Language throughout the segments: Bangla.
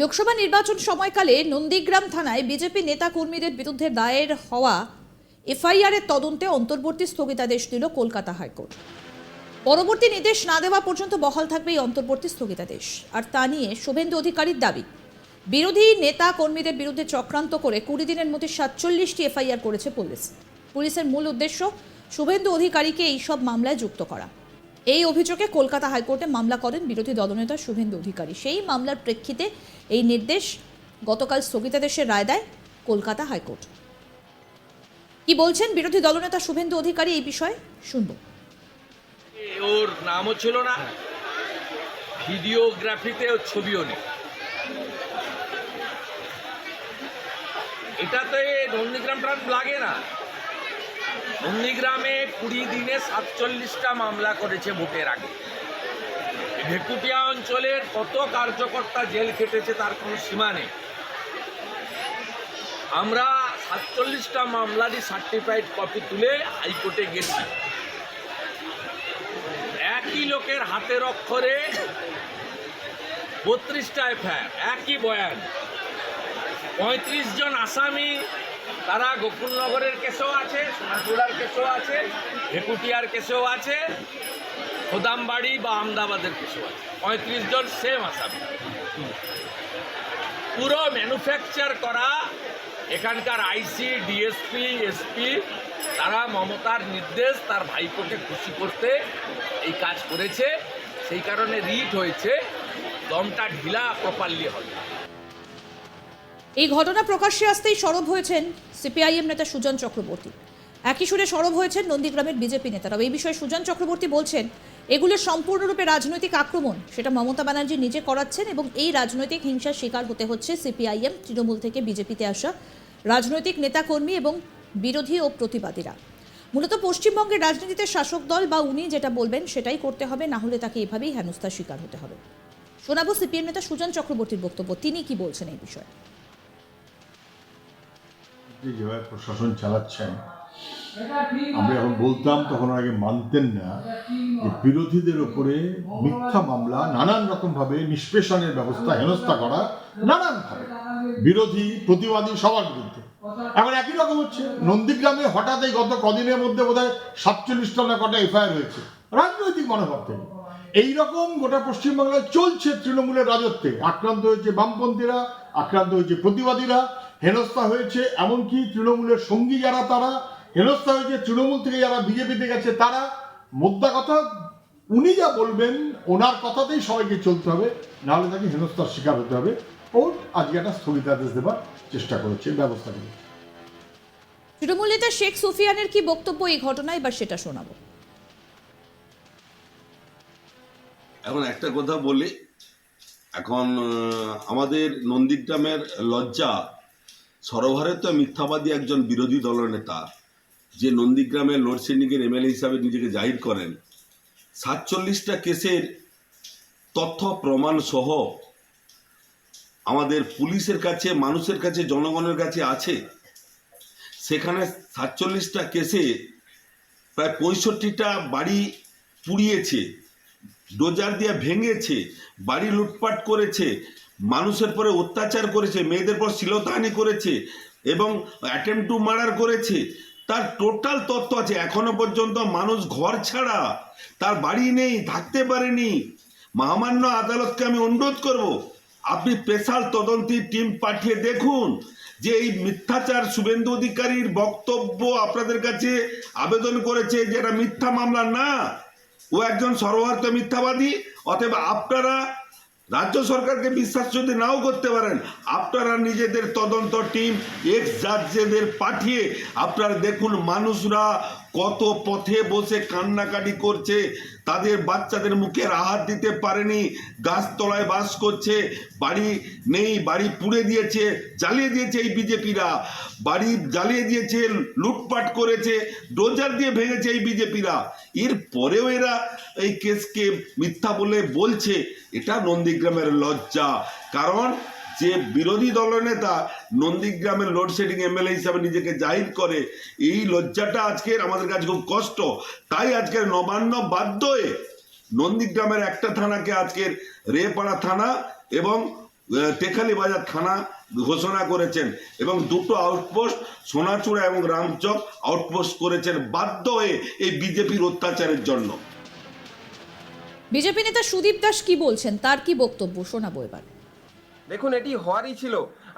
লোকসভা নির্বাচন সময়কালে নন্দীগ্রাম থানায় বিজেপি নেতা কর্মীদের বিরুদ্ধে দায়ের হওয়া এফআইআর এর তদন্তে অন্তর্বর্তী স্থগিতাদেশ দিল কলকাতা হাইকোর্ট। পরবর্তী নির্দেশ না দেওয়া পর্যন্ত বহাল থাকবে এই অন্তর্বর্তী স্থগিতাদেশ। আর তা নিয়ে শুভেন্দু অধিকারীর দাবি, বিরোধী নেতা কর্মীদের বিরুদ্ধে চক্রান্ত করে কুড়ি দিনের মধ্যে সাতচল্লিশটি এফআইআর করেছে পুলিশ। পুলিশের মূল উদ্দেশ্য, শুভেন্দু অধিকারীকে এইসব মামলায় যুক্ত করা। এই অভিযোগে কলকাতা হাইকোর্টে মামলা করেন বিরোধী দলনেতা শুভেন্দু অধিকারী। সেই মামলার প্রেক্ষিতে এই নির্দেশ গতকাল স্থগিতাদেশের রায় দেয় কলকাতা হাইকোর্ট। কি বলছেন বিরোধী দলনেতা শুভেন্দু অধিকারী এই বিষয়ে? শুনব। ওর নামও ছিল না, ভিডিওগ্রাফিতে ওর ছবিও নেই। এটাতে নন্দীগ্রাম ট্রাম লাগে না। নন্দীগ্রামে কুড়ি দিনে সাতচল্লিশটা মামলা করেছে ভোটের আগে। ভেকুটিয়া অঞ্চলের কত কার্যকর্তা জেল খেটেছে তার কোনো সীমা নেই। আমরা সাতচল্লিশটা মামলারই সার্টিফাইড কপি তুলে হাইকোর্টে গেছি। একই লোকের হাতের অক্ষরে বত্রিশটা এফআইআর, একই বয়ান। পঁয়ত্রিশ জন আসামি, তারা গোকুলনগরের কেসেও আছে সোনাচুড়ার কেসেও আছে, ভেকুটিয়ার কেসেও আছে। খোদামবাড়ি বা আমদাবাদের কেসেও আছে। পঁয়ত্রিশ জন সেম আসামি। পুরো ম্যানুফ্যাকচার করা এখানকার আইসি ডিএসপি এসপি তারা মমতার নির্দেশ তার ভাইপোকে খুশি করতে এই কাজ করেছে। সেই কারণে রিট হয়েছে, দমটা ঢিলা প্রপারলি হবে। এই ঘটনা প্রকাশ্যে আসতেই সরব হয়েছেন সিপিআইএম নেতা সুজন চক্রবর্তী। একই সুরে সরব হয়েছেন নন্দীগ্রামের বিজেপি নেতারাও। এই বিষয়ে সুজন চক্রবর্তী বলছেন এগুলো সম্পূর্ণরূপে রাজনৈতিক আক্রমণ। সেটা মমতা ব্যানার্জি নিজে করাচ্ছেন এবং এই রাজনৈতিক হিংসার শিকার হতে হচ্ছে সিপিআইএম, তৃণমূল থেকে বিজেপিতে আসা রাজনৈতিক নেতাকর্মী এবং বিরোধী ও প্রতিবাদীরা। মূলত পশ্চিমবঙ্গের রাজনীতিতে শাসক দল বা উনি যেটা বলবেন সেটাই করতে হবে, না হলে তাকে এভাবেই হেনস্থার শিকার হতে হবে। শোনাবো সিপিএম নেতা সুজন চক্রবর্তীর বক্তব্য। তিনি কি বলছেন এই বিষয়ে? যেভাবে প্রশাসন চালাচ্ছেন, আমরা যখন বলতাম তখন আগে মানতেন না। বিরোধীদের উপরে মিথ্যা মামলা, নানান রকম ভাবে নিষ্পেষণের ব্যবস্থা, হেনস্থা করা নানান ভাবে বিরোধী, প্রতিবাদী সবার বিরুদ্ধে। এখন একই রকম হচ্ছে। নন্দীগ্রামে হঠাৎ এই গত কদিনের মধ্যে বোধ হয় সাতচল্লিশটা না কটা এফআইআর হয়েছে। রাজনৈতিক মনোভাব থেকে এইরকম গোটা পশ্চিমবাংলায় চলছে তৃণমূলের রাজত্বে। আক্রান্ত হয়েছে বামপন্থীরা, আক্রান্ত হয়েছে প্রতিবাদীরা, হেনস্থা হয়েছে এমনকি তৃণমূলের সঙ্গী যারা তারা, হেনস্থা হয়েছে তৃণমূল থেকে যারা বিজেপিতে গেছে তারা। মোদ্দা কথা উনি যা বলবেন ওনার কথাতেই সবাইকে চলতে হবে নাহলে তাকে হেনস্থার শিকার হতে হবে। ও আজকে একটা স্থগিতাদেশ দেবার চেষ্টা করেছে ব্যবস্থা করেছে তৃণমূল নেতা শেখ সুফিয়ানের কি বক্তব্য এই ঘটনায় বা সেটা শোনাবো? এখন একটা কথা বলি এখন আহ, আমাদের নন্দীগ্রামের লজ্জা সরোভারে তো মিথ্যাবাদী একজন বিরোধী দলনেতা যে নন্দীগ্রামের লোডশেডিংয়ের এমএলএ হিসাবে নিজেকে জাহির করেন, সাতচল্লিশটা কেসের তথ্য, প্রমাণ সহ আমাদের পুলিশের কাছে, মানুষের কাছে, জনগণের কাছে আছে। সেখানে সাতচল্লিশটা কেসে প্রায় পঁয়ষট্টিটা বাড়ি পুড়িয়েছে, ডোজার দিয়ে ভেঙেছে, বাড়ি লুটপাট করেছে, মানুষের পরে অত্যাচার করেছে, মেয়েদের পর শ্লীলতাহানি করেছে এবং অ্যাটেম্প টু মার্ডার করেছে। তার টোটাল তথ্য আছে, এখনও পর্যন্ত মানুষ ঘর ছাড়া, তার বাড়ি নেই, থাকতে পারেনি। মহামান্য আদালতকে আমি অনুরোধ করব, আপনি স্পেশাল তদন্তি টিম পাঠিয়ে দেখুন যে এই মিথ্যাচার শুভেন্দু অধিকারীর বক্তব্য আপনাদের কাছে আবেদন করেছে যে এটা মিথ্যা মামলা না। ও একজন সর্বভারত মিথ্যাবাদী, অতএব আপনারা রাজ্য সরকারকে বিশ্বাস যদি নাও করতে পারেন, আপনারা নিজেদের তদন্ত টিম এক্স জাজেদের পাঠিয়ে আপনারা দেখুন মানুষরা কত পথে বসে কান্নাকাটি করছে, তাদের বাচ্চাদের মুখে আহাত দিতে পারেনি, গাছতলায় বাস করছে, বাড়ি নেই, বাড়ি পুড়ে দিয়েছে, জ্বালিয়ে দিয়েছে এই বিজেপিরা। বাড়ি জ্বালিয়ে দিয়েছে, লুটপাট করেছে, ডোজার দিয়ে ভেঙেছে এই বিজেপিরা। এর পরেও এরা এই কেসকে মিথ্যা বলে বলছে, এটা নন্দীগ্রামের লজ্জা। কারণ যে বিরোধী দলনেতা নন্দীগ্রামের লোডশেডিং এমএলএ হিসাবে নিজেকে জাহির করে, এই লজ্জাটা আজকের আমাদের কাছে খুব কষ্ট। তাই আজকের নবান্ন বাধ্য হয়ে নন্দীগ্রামের একটা থানাকে আজকের রেপাড়া থানা এবং টেকালি বাজার থানা ঘোষণা করেছেন এবং দুটো আউটপোস্ট সোনাচূড়া এবং রামচক আউটপোস্ট করেছেন বাধ্য হয়ে এই বিজেপির অত্যাচারের জন্য। বিজেপি নেতা সুদীপ দাস কি বলছেন? তার কি বক্তব্য? শোনাবো এবার। দেখুন, এটি হওয়ারই ছিল।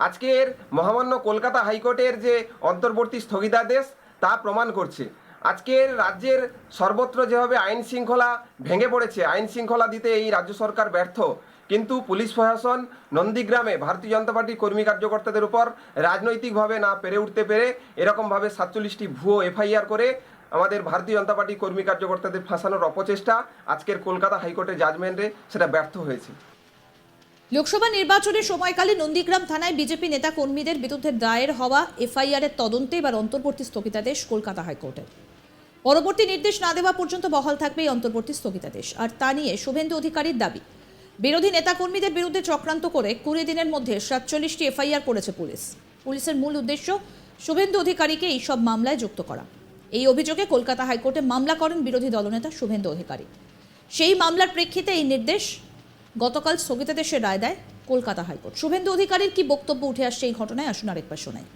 আজকের মহামান্য কলকাতা হাইকোর্টের যে অন্তর্বর্তী স্থগিতাদেশ, তা প্রমাণ করছে। আজকের রাজ্যের সর্বত্র যেভাবে আইন শৃঙ্খলা ভেঙে পড়েছে, আইন শৃঙ্খলা দিতে এই রাজ্য সরকার ব্যর্থ। কিন্তু পুলিশ প্রশাসন নন্দীগ্রামে ভারতীয় জনতা পার্টির কর্মী কার্যকর্তাদের উপর রাজনৈতিকভাবে না পেরে উঠতে পেরে এরকমভাবে সাতচল্লিশটি ভুয়ো এফআইআর করে আমাদের ভারতীয় জনতা পার্টির কর্মী কার্যকর্তাদের ফাঁসানোর অপচেষ্টা আজকের কলকাতা হাইকোর্টের জাজমেন্টে সেটা ব্যর্থ হয়েছে। লোকসভা নির্বাচনের সময়কালে নন্দীগ্রাম থানায় বিজেপি নেতা কর্মীদের বিরুদ্ধে দায়ের হওয়া এফআইআর এর তদন্তে এবার অন্তর্বর্তী স্থগিতাদেশ কলকাতা হাইকোর্টের পরবর্তী নির্দেশ না দেওয়া পর্যন্ত বহাল থাকবে এই অন্তর্বর্তী স্থগিতাদেশ। আর তা নিয়ে শুভেন্দু অধিকারীর দাবি, বিরোধী নেতাকর্মীদের বিরুদ্ধে চক্রান্ত করে কুড়ি দিনের মধ্যে সাতচল্লিশটি এফআইআর করেছে পুলিশ। পুলিশের মূল উদ্দেশ্য, শুভেন্দু অধিকারীকে এই সব মামলায় যুক্ত করা। এই অভিযোগে কলকাতা হাইকোর্টে মামলা করেন বিরোধী দলনেতা শুভেন্দু অধিকারী। সেই মামলার প্রেক্ষিতে এই নির্দেশ গতকাল স্থগিতাদেশের রায় দেয় কলকাতা হাইকোর্ট। শুভেন্দু অধিকারীর কি বক্তব্য উঠে আসছে এই ঘটনায়? আসুন আরেকবার শোনাই।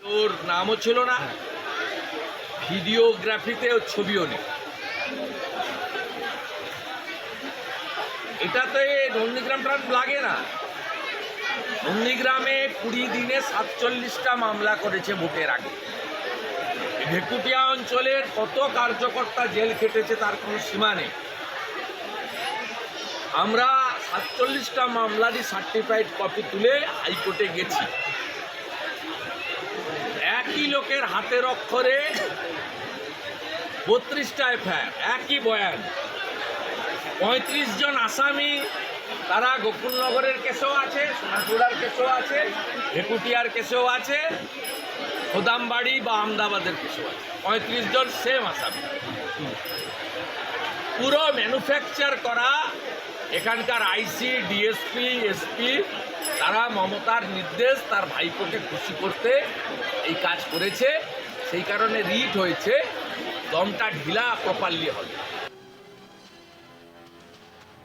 ওর নামও ছিল না, ভিডিওগ্রাফিতে ওর ছবিও নেই। এটাতে নন্দীগ্রাম ট্রাম লাগে না। নন্দীগ্রামে কুড়ি দিনে সাতচল্লিশটা মামলা করেছে ভোটের আগে। ভেকুটিয়া অঞ্চলের কত কার্যকর্তা জেল খেটেছে তার কোনো সীমা নেই। আমরা সাতচল্লিশটা মামলারই সার্টিফাইড কপি তুলে হাইকোর্টে গেছি। একই লোকের হাতের অক্ষরে বত্রিশটা এফআইআর, একই বয়ান। পঁয়ত্রিশ জন আসামি, তারা গোকুলনগরের কেসেও আছে সোনাচুড়ার কেসেও আছে, ভেকুটিয়ার কেসেও আছে, খোদামবাড়ি বা আমদাবাদের কেসেও আছে। পঁয়ত্রিশ জন সেম আসামি। পুরো ম্যানুফ্যাকচার করা এখানকার আইসি, ডিএসপি, এসপি, তারা মমতার নির্দেশ তার ভাইপোকে খুশি করতে এই কাজ করেছে। সেই কারণে রিট হয়েছে। দমটা ঢিলা প্রপারলি হবে।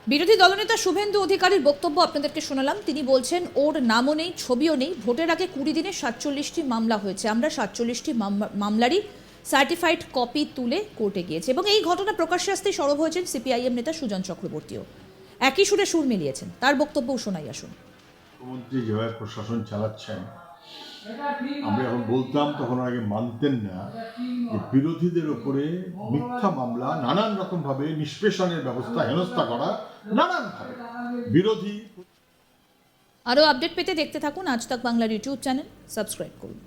বিরোধী দলনেতা শুভেন্দু অধিকারীর বক্তব্য আপনাদেরকে শোনালাম। তিনি বলছেন, ওর নামও নেই, ছবিও নেই। ভোটের আগে কুড়ি দিনে সাতচল্লিশটি মামলা হয়েছে। আমরা সাতচল্লিশটি মামলারই সার্টিফাইড কপি তুলে কোর্টে গিয়েছে। এবং এই ঘটনা প্রকাশ্যে আসতেই সরব হয়েছেন সিপিআইএম নেতা সুজন চক্রবর্তীও। একই সুরে সুর মিলিয়েছেন। তার বক্তব্যও শোনাই আসুন। মুখ্যমন্ত্রী যেভাবে প্রশাসন চালাচ্ছেন আমরা যখন বলতাম তখন আগে মানতেন না যে বিরোধীদের উপরে মিথ্যা মামলা নানান রকম ভাবে নিষ্পেষণের ব্যবস্থা হেনস্থা করা নানান ভাবে বিরোধী আরও আপডেট পেতে দেখতে থাকুন আজ তাক বাংলার ইউটিউব চ্যানেল। সাবস্ক্রাইব করুন।